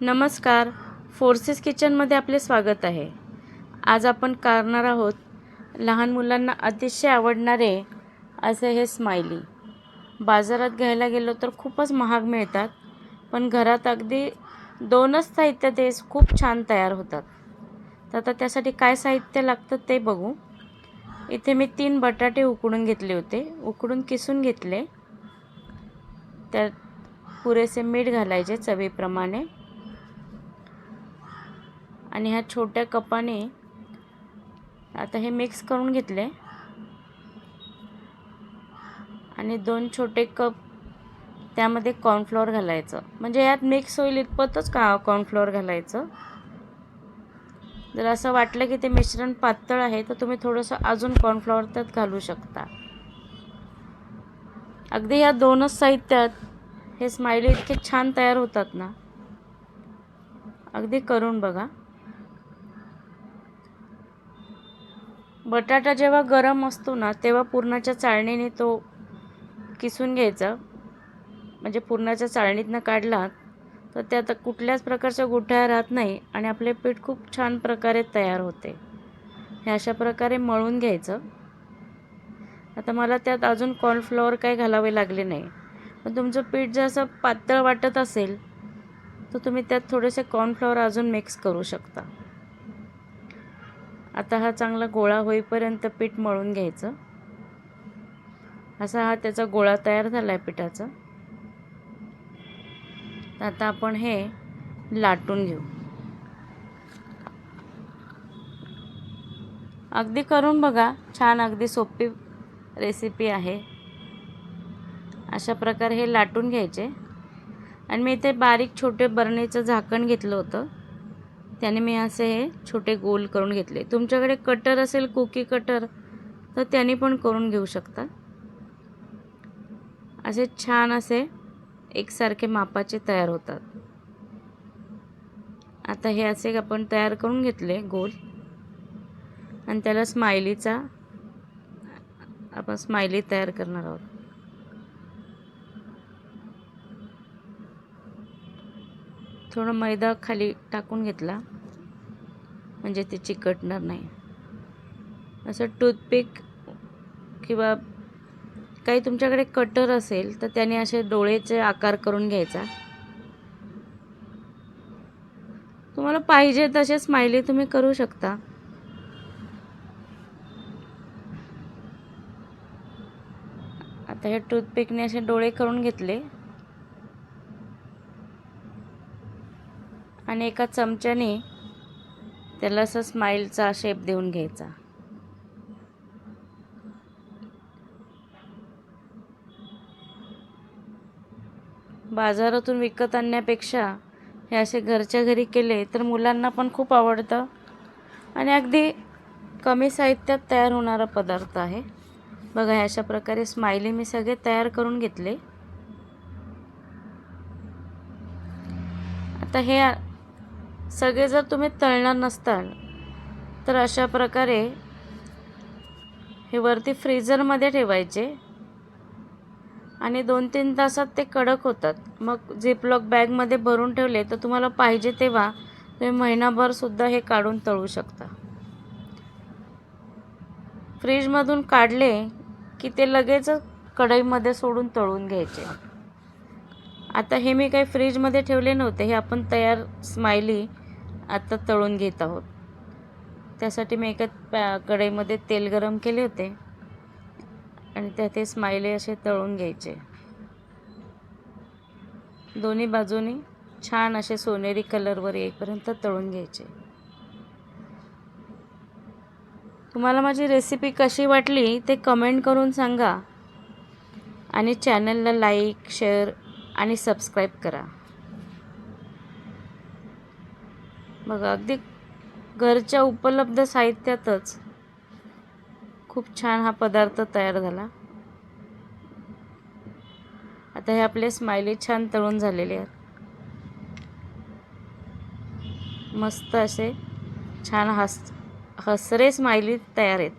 नमस्कार. फोर्सेस किचनमध्ये आपले स्वागत आहे. आज आपण करणार आहोत लहान मुलांना अतिशय आवडणारे असे हे स्माइली बाजारात घ्यायला गेलो तर खूपच महाग मिळतात पण घरात अगदी दोनच साहित्य ते खूप छान तयार होतात. तर आता त्यासाठी काय साहित्य लागतं ते बघू. इथे मी तीन बटाटे उकडून घेतले होते. उकडून किसून घेतले. त्यात पुरेसे मीठ घालायचे चवीप्रमाणे. आणि ह्या छोट्या कपाने आता हे मिक्स करून घेतले. आणि दोन छोटे कप त्यामध्ये कॉर्नफ्लोअर घालायचं. म्हणजे यात मिक्स होईल इतपतच का कॉर्नफ्लोअर घालायचं? जर असं वाटलं की ते मिश्रण पातळ आहे तर तुम्ही थोडंसं अजून कॉर्नफ्लॉवर त्यात घालू शकता. अगदी या दोनच साहित्यात हे स्माइली इतके छान तयार होतात ना. अगदी करून बघा. बटाटा जेव्हा गरम असतो ना तेव्हा पुरणाच्या चाळणीने तो किसून घ्यायचा. म्हणजे पुरणाच्या चाळणीतनं काढला तर त्यात कुठल्याच प्रकारच्या गुठ्या राहत नाही आणि आपले पीठ खूप छान प्रकारे तयार होते. हे अशा प्रकारे मळून घ्यायचं. आता मला त्यात अजून कॉर्नफ्लॉवर काही घालावे लागले नाही. पण तुमचं पीठ जर असं पातळ वाटत असेल तर तुम्ही त्यात थोडेसे कॉर्नफ्लॉवर अजून मिक्स करू शकता. आता हा चांगला गोळा होईपर्यंत पीठ मळून घ्यायचं. असा हा त्याचा गोळा तयार झाला आहे पिठाचा. तर आता आपण हे लाटून घेऊ. अगदी करून बघा छान अगदी सोपी रेसिपी आहे. अशा प्रकारे हे लाटून घ्यायचे. आणि मी इथे बारीक छोटे बरणीचं झाकण घेतलं होतं. त्याने मी असे हे छोटे गोल करून घेतले. तुमच्याकडे कटर असेल कुकी कटर तर त्याने पण करून घेऊ शकता. असे छान असे एकसारखे मापाचे तयार होतात. आता हे असे आपण तयार करून घेतले गोल. आणि त्याला स्माइलीचा आपण स्माइली तयार करणार आहोत. थोडं मैदा खाली टाकून घेतला. म्हणजे ते चिकटणार नाही. असं टूथपिक किंवा काही तुमच्याकडे कटर असेल तर त्याने असे डोळेचे आकार करून घ्यायचा. तुम्हाला पाहिजे तसे स्माइली तुम्ही करू शकता. आता हे टूथपिकने असे डोळे करून घेतले. आणि एका चमच्याने त्याला असं स्माईलचा शेप देऊन घ्यायचा. बाजारातून विकत आणण्यापेक्षा हे असे घरच्या घरी केले तर मुलांना पण खूप आवडतं. आणि अगदी कमी साहित्यात तयार होणारा पदार्थ आहे. बघा अशा प्रकारे स्माइली मी सगळे तयार करून घेतले. आता हे सगळे जर तुम्ही तळणार नसताल तर अशा प्रकारे हे वरती फ्रीजरमध्ये ठेवायचे. आणि दोन तीन तासात ते कडक होतात. मग झिपलॉक बॅगमध्ये भरून ठेवले तर तुम्हाला पाहिजे तेव्हा तुम्ही महिनाभरसुद्धा हे काढून तळू शकता. फ्रीजमधून काढले की ते लगेच कढईमध्ये सोडून तळून घ्यायचे. आता हे मी काही फ्रीजमध्ये ठेवले नव्हते. हे आपण तयार स्माइली आता तळून घेत आहोत. त्यासाठी मी एका पॅ कढईमध्ये तेल गरम केले होते. आणि त्यात हे स्माइली असे तळून घ्यायचे. दोन्ही बाजूनी छान असे सोनेरी कलरवर येईपर्यंत तळून घ्यायचे. तुम्हाला माझी रेसिपी कशी वाटली ते कमेंट करून सांगा. आणि चॅनलला लाईक शेअर आणि सबस्क्राईब करा. बघा अगदी घरच्या उपलब्ध साहित्यातच खूप छान हा पदार्थ तयार झाला. आता हे आपले स्माइली छान तळून झालेले आहेत. मस्त असे छान हस हसरे स्माइली तयार आहेत.